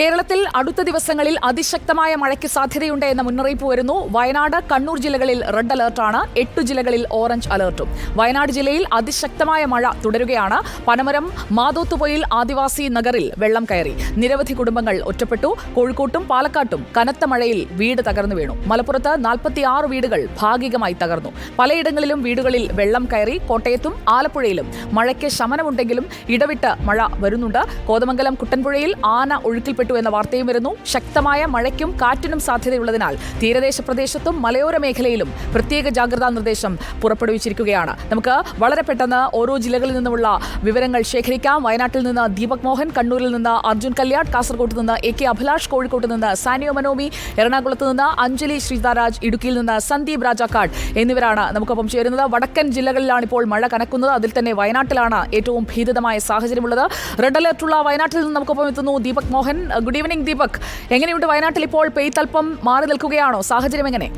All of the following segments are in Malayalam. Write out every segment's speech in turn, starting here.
കേരളത്തിൽ അടുത്ത ദിവസങ്ങളിൽ അതിശക്തമായ മഴയ്ക്ക് സാധ്യതയുണ്ട് എന്ന മുന്നറിയിപ്പ് വരുന്നു. വയനാട് കണ്ണൂർ ജില്ലകളിൽ റെഡ് അലർട്ടാണ്. എട്ട് ജില്ലകളിൽ ഓറഞ്ച് അലർട്ടും. വയനാട് ജില്ലയിൽ അതിശക്തമായ മഴ തുടരുകയാണ്. പനമരം മാതോത്തുപൊയിൽ ആദിവാസി നഗറിൽ വെള്ളം കയറി. നിരവധി കുടുംബങ്ങൾ ഒറ്റപ്പെട്ടു. കോഴിക്കോട്ടും പാലക്കാട്ടും കനത്ത മഴയിൽ വീട് തകർന്നു വീണു. മലപ്പുറത്ത് നാൽപ്പത്തിയാറ് വീടുകൾ ഭാഗികമായി തകർന്നു. പലയിടങ്ങളിലും വീടുകളിൽ വെള്ളം കയറി. കോട്ടയത്തും ആലപ്പുഴയിലും മഴയ്ക്ക് ശമനമുണ്ടെങ്കിലും ഇടവിട്ട് മഴ വരുന്നുണ്ട്. കോതമംഗലം കുട്ടൻപുഴയിൽ ആന ഒഴുക്കിൽപ്പെട്ടു. എന്ന വാർത്തയും വരുന്നു. ശക്തമായ മഴയ്ക്കും കാറ്റിനും സാധ്യതയുള്ളതിനാൽ തീരദേശ പ്രദേശത്തും മലയോര മേഖലയിലും പ്രത്യേക ജാഗ്രതാ നിർദ്ദേശം പുറപ്പെടുവിച്ചിരിക്കുകയാണ്. നമുക്ക് വളരെ പെട്ടെന്ന് ഓരോ ജില്ലകളിൽ നിന്നുമുള്ള വിവരങ്ങൾ ശേഖരിക്കാം. വയനാട്ടിൽ നിന്ന് ദീപക് മോഹൻ കണ്ണൂരിൽ നിന്ന് അർജുൻ കല്യാട് കാസർഗോഡ് നിന്ന് എ കെ അഭിലാഷ് കോഴിക്കോട്ട് നിന്ന് സാനിയോ മനോമി എറണാകുളത്ത് നിന്ന് അഞ്ജലി ശ്രീതാരാജ് ഇടുക്കിയിൽ നിന്ന് സന്ദീപ് രാജാക്കാട് എന്നിവരാണ് നമുക്കൊപ്പം ചേരുന്നത്. വടക്കൻ ജില്ലകളിലാണ് ഇപ്പോൾ മഴ കനക്കുന്നത്. അതിൽ തന്നെ വയനാട്ടിലാണ് ഏറ്റവും ഭീതിതമായ സാഹചര്യമുള്ളത്. റെഡ് അലർട്ടുള്ള വയനാട്ടിൽ നിന്ന് നമുക്കൊപ്പം എത്തുന്നു Deepak Mohan. Good evening Deepak. എങ്ങനെയുണ്ട് വയനാട്ടിൽ ഇപ്പോൾ പെയ്ത്തൽപ്പം മാറി നിൽക്കുകയാണോ? സാഹചര്യം എങ്ങനെ?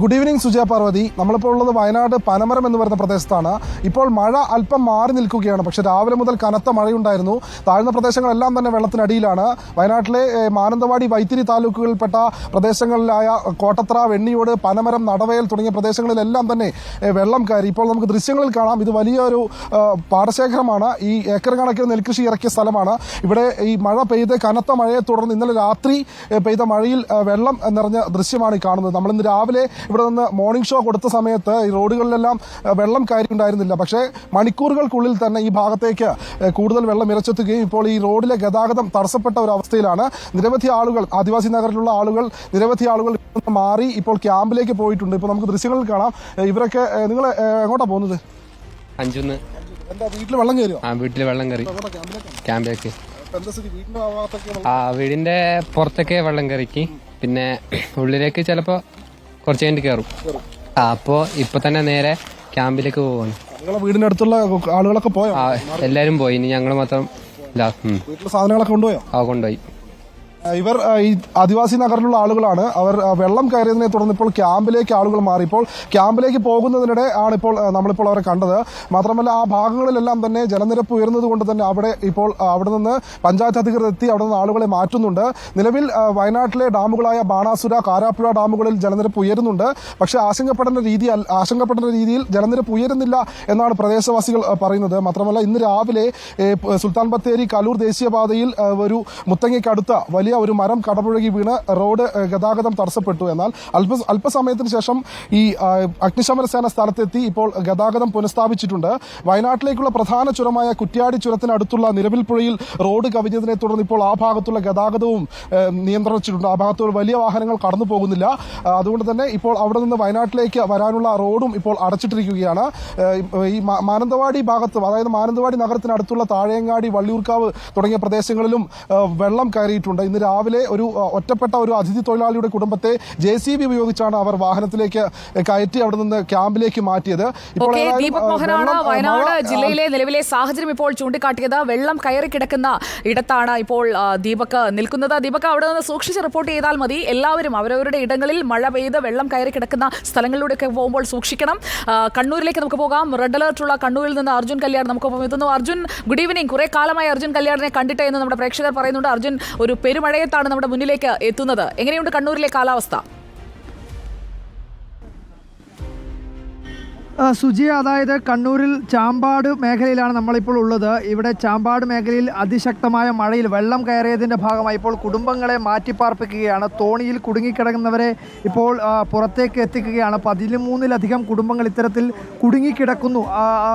Good evening Sujaya Parvathy. നമ്മളിപ്പോൾ ഉള്ളത് വയനാട് പനമരം എന്ന് പറയുന്ന പ്രദേശത്താണ്. ഇപ്പോൾ മഴ അല്പം മാറി നിൽക്കുകയാണ്. പക്ഷേ രാവിലെ മുതൽ കനത്ത മഴയുണ്ടായിരുന്നു. താഴ്ന്ന പ്രദേശങ്ങളെല്ലാം തന്നെ വെള്ളത്തിനടിയിലാണ്. വയനാട്ടിലെ മാനന്തവാടി വൈത്തിരി താലൂക്കുകളിൽപ്പെട്ട പ്രദേശങ്ങളിലായ കോട്ടത്ര വെണ്ണിയോട് പനമരം നടവയൽ തുടങ്ങിയ പ്രദേശങ്ങളിലെല്ലാം തന്നെ വെള്ളം കയറി. ഇപ്പോൾ നമുക്ക് ദൃശ്യങ്ങളിൽ കാണാം. ഇത് വലിയൊരു പാടശേഖരമാണ്. ഈ ഏക്കർ കണക്കിന് നെൽകൃഷി ഇറക്കിയ സ്ഥലമാണ്. ഇവിടെ ഈ മഴ പെയ്ത് കനത്ത മഴയെ തുടർന്ന് ഇന്നലെ രാത്രി പെയ്ത മഴയിൽ വെള്ളം നിറഞ്ഞ ദൃശ്യമാണ് ഈ കാണുന്നത്. നമ്മളിന്ന് രാവിലെ ഇവിടെ നിന്ന് മോർണിംഗ് ഷോ കൊടുത്ത സമയത്ത് ഈ റോഡുകളിലെല്ലാം വെള്ളം കയറി ഉണ്ടായിരുന്നില്ല പക്ഷേ മണിക്കൂറുകൾക്കുള്ളിൽ തന്നെ ഈ ഭാഗത്തേക്ക് കൂടുതൽ വെള്ളം ഇരച്ചെത്തുകയും ഇപ്പോൾ ഈ റോഡിലെ ഗതാഗതം തടസ്സപ്പെട്ട ഒരു അവസ്ഥയിലാണ്. നിരവധി ആളുകൾ ആദിവാസി നഗരത്തിലുള്ള ആളുകൾ നിരവധി ആളുകൾ മാറി ഇപ്പോൾ ക്യാമ്പിലേക്ക് പോയിട്ടുണ്ട്. ഇപ്പോൾ നമുക്ക് ദൃശ്യങ്ങളിൽ കാണാം. ഇവരൊക്കെ നിങ്ങൾ എങ്ങോട്ടാണ് പോകുന്നത്? അഞ്ചുന്ന്. എന്താ വീട്ടിൽ വെള്ളം കയറിയോ? ആ വീട്ടിൽ വെള്ളം കയറി. ക്യാമ്പിലേക്ക്? ആ വീടിന്റെ പുറത്തൊക്കെ വെള്ളം കയറിക്ക്. പിന്നെ ഉള്ളിലേക്ക് ചിലപ്പോ കുറച്ച് കഴിഞ്ഞിട്ട് കയറും ആ അപ്പോ ഇപ്പൊ തന്നെ നേരെ ക്യാമ്പിലേക്ക് പോവാണ്. നിങ്ങളെ വീടിനടുത്തുള്ള ആളുകളൊക്കെ പോയോ? എല്ലാരും പോയി. ഇനി ഞങ്ങൾ മാത്രം വീട്ടിലെ സാധനങ്ങളൊക്കെ കൊണ്ടുപോയോ? ആ കൊണ്ടുപോയി. ഇവർ ഈ ആദിവാസി നഗറിലുള്ള ആളുകളാണ്. അവർ വെള്ളം കയറിയതിനെ തുടർന്ന് ഇപ്പോൾ ക്യാമ്പിലേക്ക് ആളുകൾ മാറി. ഇപ്പോൾ ക്യാമ്പിലേക്ക് പോകുന്നതിനിടെ ആണ് ഇപ്പോൾ നമ്മളിപ്പോൾ അവരെ കണ്ടത്. മാത്രമല്ല ആ ഭാഗങ്ങളിലെല്ലാം തന്നെ ജലനിരപ്പ് ഉയർന്നത് കൊണ്ട് തന്നെ അവിടെ ഇപ്പോൾ അവിടെ നിന്ന് പഞ്ചായത്ത് അധികൃതർ എത്തി അവിടെ നിന്ന് ആളുകളെ മാറ്റുന്നുണ്ട്. നിലവിൽ വയനാട്ടിലെ ഡാമുകളായ ബാണാസുര കാരാപ്പുഴ ഡാമുകളിൽ ജലനിരപ്പ് ഉയരുന്നുണ്ട്. പക്ഷേ ആശങ്കപ്പെടേണ്ട രീതി ആശങ്കപ്പെടേണ്ട രീതിയിൽ ജലനിരപ്പ് ഉയരുന്നില്ല എന്നാണ് പ്രദേശവാസികൾ പറയുന്നത്. മാത്രമല്ല ഇന്ന് രാവിലെ സുൽത്താൻ ബത്തേരി കലൂർ ദേശീയപാതയിൽ ഒരു മുത്തങ്ങയ്ക്കടുത്ത വലിയ ഒരു മരം കടപുഴകി വീണ് റോഡ് ഗതാഗതം തടസ്സപ്പെട്ടു. എന്നാൽ അല്പ അല്പസമയത്തിന് ശേഷം ഈ അഗ്നിശമന സേന സ്ഥലത്തെത്തി ഇപ്പോൾ ഗതാഗതം പുനഃസ്ഥാപിച്ചിട്ടുണ്ട്. വയനാട്ടിലേക്കുള്ള പ്രധാന ചുരമായ കുറ്റ്യാടി ചുരത്തിനടുത്തുള്ള നിലവിൽ പുഴയിൽ റോഡ് കവിഞ്ഞതിനെ തുടർന്ന് ഇപ്പോൾ ആ ഭാഗത്തുള്ള ഗതാഗതവും നിയന്ത്രിച്ചിട്ടുണ്ട്. ആ ഭാഗത്തൂടെ വലിയ വാഹനങ്ങൾ കടന്നു പോകുന്നില്ല. അതുകൊണ്ട് തന്നെ ഇപ്പോൾ അവിടെ നിന്ന് വയനാട്ടിലേക്ക് വരാനുള്ള റോഡും ഇപ്പോൾ അടച്ചിട്ടിരിക്കുകയാണ്. ഈ മാനന്തവാടി ഭാഗത്ത് അതായത് മാനന്തവാടി നഗരത്തിനടുത്തുള്ള താഴേങ്ങാടി വള്ളിയൂർക്കാവ് തുടങ്ങിയ പ്രദേശങ്ങളിലും വെള്ളം കയറിയിട്ടുണ്ട്. ഇന്ന് രാവിലെ ഒരു ഒറ്റപ്പെട്ട ഒരു അതിഥി തൊഴിലാളിയുടെ കുടുംബത്തെ ജെ സി ബി ഉപയോഗിച്ചാണ് അവർ വാഹനത്തിലേക്ക് കയറ്റി അവിടെ നിന്ന് ക്യാമ്പിലേക്ക് മാറ്റിയത്. ഇപ്പോൾ വയനാട് ജില്ലയിലെ നിലവിലെ സാഹചര്യം ഇപ്പോൾ ചൂണ്ടിക്കാട്ടിയത്. വെള്ളം കയറി കിടക്കുന്ന ഇടത്താണ് ഇപ്പോൾ ദീപക് നിൽക്കുന്നത്. ദീപക് അവിടെ നിന്ന് സൂക്ഷിച്ച് റിപ്പോർട്ട് ചെയ്താൽ മതി. എല്ലാവരും അവരവരുടെ ഇടങ്ങളിൽ മഴ പെയ്ത് വെള്ളം കയറി കിടക്കുന്ന സ്ഥലങ്ങളിലൂടെയൊക്കെ പോകുമ്പോൾ സൂക്ഷിക്കണം. കണ്ണൂരിലേക്ക് നമുക്ക് പോകാം. റെഡ് അലർട്ടുള്ള കണ്ണൂരിൽ നിന്ന് അർജുൻ കല്യാൺ നമുക്കൊപ്പം എത്തുന്നു. Arjun good evening. കുറെ കാലമായി അർജുൻ കല്യാണിനെ കണ്ടിട്ടേ എന്ന് നമ്മുടെ പ്രേക്ഷകർ പറയുന്നുണ്ട്. അർജുൻ ഒരു പെരുമഴയത്താണ് നമ്മുടെ മുന്നിലേക്ക് എത്തുന്നത്. എങ്ങനെയുണ്ട് കണ്ണൂരിലെ കാലാവസ്ഥ? സുജി അതായത് കണ്ണൂരിൽ ചാമ്പാട് മേഖലയിലാണ് നമ്മളിപ്പോൾ ഉള്ളത്. ഇവിടെ ചാമ്പാട് മേഖലയിൽ അതിശക്തമായ മഴയിൽ വെള്ളം കയറിയതിന്റെ ഭാഗമായി ഇപ്പോൾ കുടുംബങ്ങളെ മാറ്റിപ്പാർപ്പിക്കുകയാണ്. തോണിയിൽ കുടുങ്ങിക്കിടക്കുന്നവരെ ഇപ്പോൾ പുറത്തേക്ക് എത്തിക്കുകയാണ്. പതിമൂന്നിലധികം കുടുംബങ്ങൾ ഇത്തരത്തിൽ കുടുങ്ങിക്കിടക്കുന്നു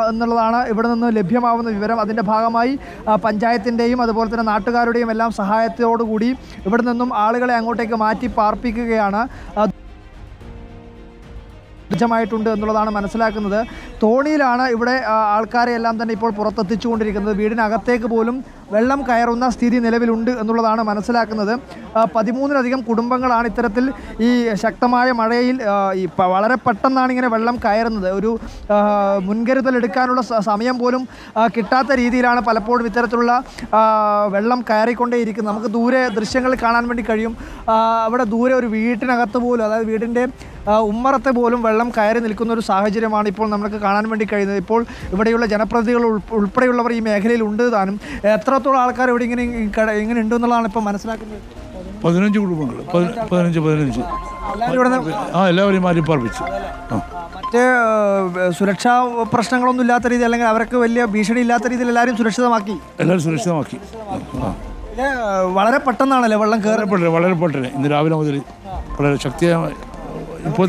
എന്നുള്ളതാണ് ഇവിടെ നിന്ന് ലഭ്യമാവുന്ന വിവരം. അതിന്റെ ഭാഗമായി പഞ്ചായത്തിന്റെയും അതുപോലെ തന്നെ നാട്ടുകാരുടെയും എല്ലാം സഹായത്തോടുകൂടി ഇവിടെ നിന്നും ആളുകളെ അങ്ങോട്ടേക്ക് മാറ്റി പാർപ്പിക്കുകയാണ് ായിട്ടുണ്ട് എന്നുള്ളതാണ് മനസ്സിലാക്കുന്നത്. തോണിയിലാണ് ഇവിടെ ആൾക്കാരെ എല്ലാം തന്നെ ഇപ്പോൾ പുറത്തെത്തിച്ചുകൊണ്ടിരിക്കുന്നത്. വീടിനകത്തേക്ക് പോലും വെള്ളം കയറുന്ന സ്ഥിതി നിലവിലുണ്ട് എന്നുള്ളതാണ് മനസ്സിലാക്കുന്നത്. പതിമൂന്നിലധികം കുടുംബങ്ങളാണ് ഇത്തരത്തിൽ ഈ ശക്തമായ മഴയിൽ വളരെ പെട്ടെന്നാണ് ഇങ്ങനെ വെള്ളം കയറുന്നത്. ഒരു മുൻകരുതൽ എടുക്കാനുള്ള സമയം പോലും കിട്ടാത്ത രീതിയിലാണ് പലപ്പോഴും ഇത്തരത്തിലുള്ള വെള്ളം കയറിക്കൊണ്ടേയിരിക്കുന്നത്. നമുക്ക് ദൂരെ ദൃശ്യങ്ങൾ കാണാൻ വേണ്ടി കഴിയും. അവിടെ ദൂരെ ഒരു വീട്ടിനകത്ത് പോലും അതായത് വീടിന്റെ ഉമ്മറത്തെ പോലും വെള്ളം കയറി നിൽക്കുന്ന ഒരു സാഹചര്യമാണ് ഇപ്പോൾ നമുക്ക് കാണാൻ വേണ്ടി കഴിയുന്നത്. ഇപ്പോൾ ഇവിടെയുള്ള ജനപ്രതിനിധികൾ ഉൾപ്പെടെയുള്ളവർ ഈ മേഖലയിൽ ഉണ്ട് താനും. എത്രത്തോളം ആൾക്കാർ ഇവിടെ ഇങ്ങനെ ഇങ്ങനെ ഉണ്ട് എന്നുള്ളതാണ് ഇപ്പോൾ മനസ്സിലാക്കുന്നത്. പതിനഞ്ച് കുടുംബങ്ങൾ. പതി- പതിനഞ്ച് പതിനഞ്ച്. ആ എല്ലാവരെയും മാറ്റിപ്പാർപ്പിച്ചു ആ. മറ്റ് സുരക്ഷാ പ്രശ്നങ്ങളൊന്നും ഇല്ലാത്ത രീതി അല്ലെങ്കിൽ അവർക്ക് വലിയ ഭീഷണി ഇല്ലാത്ത രീതിയിൽ എല്ലാവരും സുരക്ഷിതമാക്കി. എല്ലാവരും സുരക്ഷിതമാക്കി. വളരെ പെട്ടെന്നാണല്ലേ വെള്ളം കയറി വളരെ പെട്ടെന്ന്. ഇന്ന് രാവിലെ മുതൽ വളരെ ശക്തിയായ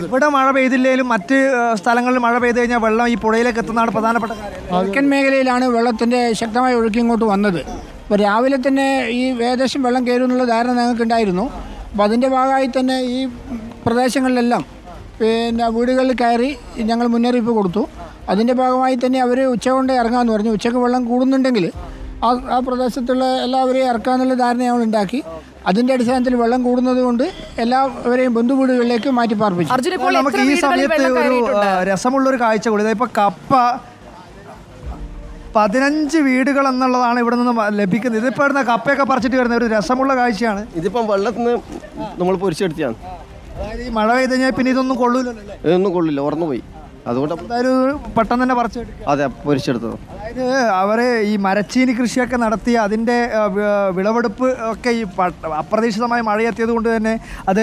ഇവിടെ മഴ പെയ്തില്ലെങ്കിലും മറ്റ് സ്ഥലങ്ങളിൽ മഴ പെയ്തു കഴിഞ്ഞാൽ വെള്ളം ഈ പുഴയിലേക്ക് എത്തുന്നതാണ് പ്രധാനപ്പെട്ട കാര്യം. തെക്കൻ മേഖലയിലാണ് വെള്ളത്തിന്റെ ശക്തമായ ഒഴുക്കി ഇങ്ങോട്ട് വന്നത്. അപ്പോൾ രാവിലെ തന്നെ ഈ ഏകദേശം വെള്ളം കയറും എന്നുള്ള ധാരണ ഞങ്ങൾക്ക് ഉണ്ടായിരുന്നു അപ്പോൾ അതിന്റെ ഭാഗമായി തന്നെ ഈ പ്രദേശങ്ങളിലെല്ലാം പിന്നെ വീടുകളിൽ കയറി ഞങ്ങൾ മുന്നറിയിപ്പ് കൊടുത്തു. അതിന്റെ ഭാഗമായി തന്നെ അവർ ഉച്ച കൊണ്ട് ഇറങ്ങാമെന്ന് പറഞ്ഞു. ഉച്ചയ്ക്ക് വെള്ളം കൂടുന്നുണ്ടെങ്കിൽ ആ ആ പ്രദേശത്തുള്ള എല്ലാവരെയും ഇറക്കാമെന്നുള്ള ധാരണ ഞങ്ങൾ ഉണ്ടാക്കി. അതിന്റെ അടിസ്ഥാനത്തിൽ വെള്ളം കൂടുന്നത് കൊണ്ട് എല്ലാവരെയും ബന്ധുവീടുകളിലേക്ക് മാറ്റി പാർപ്പിച്ചു നമുക്ക് ഈ സമയത്ത് വെള്ളം ഒരു രസമുള്ള ഒരു കാഴ്ച കൂടി. ഇപ്പൊ കപ്പ പതിനഞ്ച് വീടുകൾ എന്നുള്ളതാണ് ഇവിടെ നിന്ന് ലഭിക്കുന്നത്. ഇതിപ്പോ ഇവിടുന്ന് കപ്പയൊക്കെ പറിച്ചിട്ട് വരുന്ന ഒരു രസമുള്ള കാഴ്ചയാണ്. ഇതിപ്പം വെള്ളത്തിൽ നിന്ന് നമ്മൾ പൊരിച്ചെടുത്തിയാണ് അതായത് ഈ മഴ പെയ്ത് കഴിഞ്ഞാൽ പിന്നെ ഇതൊന്നും കൊള്ളില്ല അല്ലേ? ഇതൊന്നും കൊള്ളില്ല ഉറന്നു പോയി അതുകൊണ്ട് എന്തായാലും പെട്ടെന്ന് തന്നെ പറിച്ചെടുക്കുക അതെ പൊരിച്ചെടുത്തത്. അതായത് അവർ ഈ മരച്ചീനി കൃഷിയൊക്കെ നടത്തി അതിന്റെ വിളവെടുപ്പ് ഒക്കെ ഈ അപ്രതീക്ഷിതമായ മഴയെത്തിയത് കൊണ്ട് തന്നെ അത്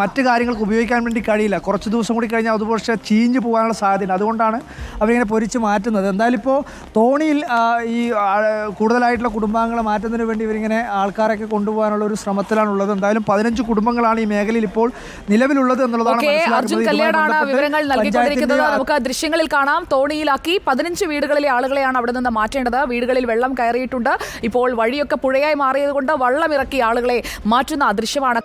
മറ്റു കാര്യങ്ങൾക്ക് ഉപയോഗിക്കാൻ വേണ്ടി കഴിയില്ല. കുറച്ച് ദിവസം കൂടി കഴിഞ്ഞാൽ അതുപോലെ ചീഞ്ഞ് പോകാനുള്ള സാധ്യതയുണ്ട്. അതുകൊണ്ടാണ് അവരിങ്ങനെ പൊരിച്ച് മാറ്റുന്നത്. എന്തായാലും ഇപ്പോൾ തോണിയിൽ ഈ കൂടുതലായിട്ടുള്ള കുടുംബാംഗങ്ങളെ മാറ്റുന്നതിന് വേണ്ടി ഇവരിങ്ങനെ ആൾക്കാരൊക്കെ കൊണ്ടുപോകാനുള്ള ഒരു ശ്രമത്തിലാണുള്ളത്. എന്തായാലും പതിനഞ്ച് കുടുംബങ്ങളാണ് ഈ മേഖലയിൽ ഇപ്പോൾ നിലവിലുള്ളത് എന്നുള്ളതാണ് മനസ്സിലാക്കുന്നത്. നമുക്ക് ദൃശ്യങ്ങളിൽ കാണാം. തോണിയിലാക്കി പതിനഞ്ച് വീടുകളിലെ ആളുകളെയാണ് അവിടെ നിന്ന് മാറ്റേണ്ടത്. വീടുകളിൽ വെള്ളം കയറിയിട്ടുണ്ട്. ഇപ്പോൾ വഴിയൊക്കെ പുഴയായി മാറിയത് കൊണ്ട് വള്ളം ഇറക്കി ആളുകളെ മാറ്റുന്ന ദൃശ്യമാണ്.